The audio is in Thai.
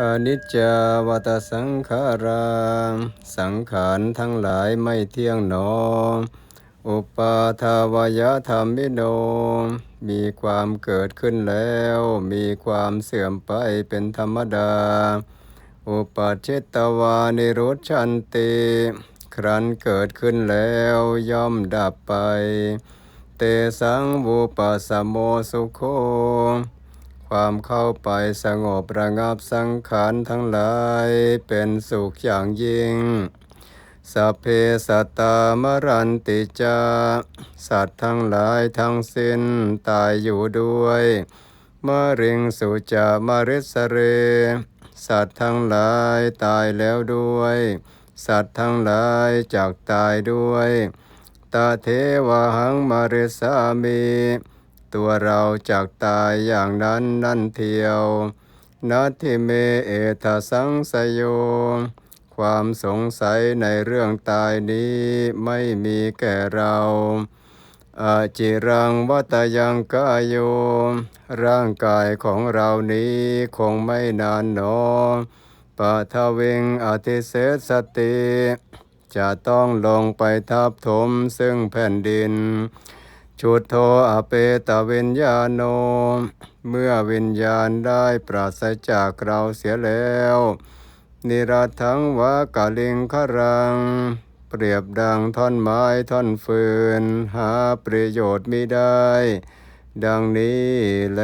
อนิจจาวัตสังขาราสังขารทั้งหลายไม่เที่ยงหนอ อุปาทาวายธรรมิโน มีความเกิดขึ้นแล้ว มีความเสื่อมไปเป็นธรรมดา อุปัชชิตวานิรุชันติ ครั้นเกิดขึ้นแล้วย่อมดับไป เตสังวูปัสสโมสุโค ความเข้าไปสงบระงับสังขารทั้งหลายเป็นสุขอย่างยิ่งสัพเพสัตตามรันติจาสัตว์ทั้งหลายทั้งสิ้นตายอยู่ด้วยมะร็งสุจามริสเร สัตว์ทั้งหลายตายแล้วด้วย สัตว์ทั้งหลายจากตายด้วย ตาเทวหังมาริสามี ตัวเราจากตายอย่างนั้นนั่นเทียวนัตทิเมเอทาสังสยโย ความสงสัยในเรื่องตายนี้ไม่มีแก่เราอาจิรังวัตยังกายโย ร่างกายของเรานี้คงไม่นานหนอปะทวิงอธิเสสติ จะต้องลงไปทับถมซึ่งแผ่นดิน ชุดโทอเปตวิญญาโน เมื่อวิญญาณได้ปราศจากเราเสียแล้ว นิรัตถังวากาลิงครัง เปรียบดังท่อนไม้ท่อนฟืน หาประโยชน์ไม่ได้ ดังนี้แล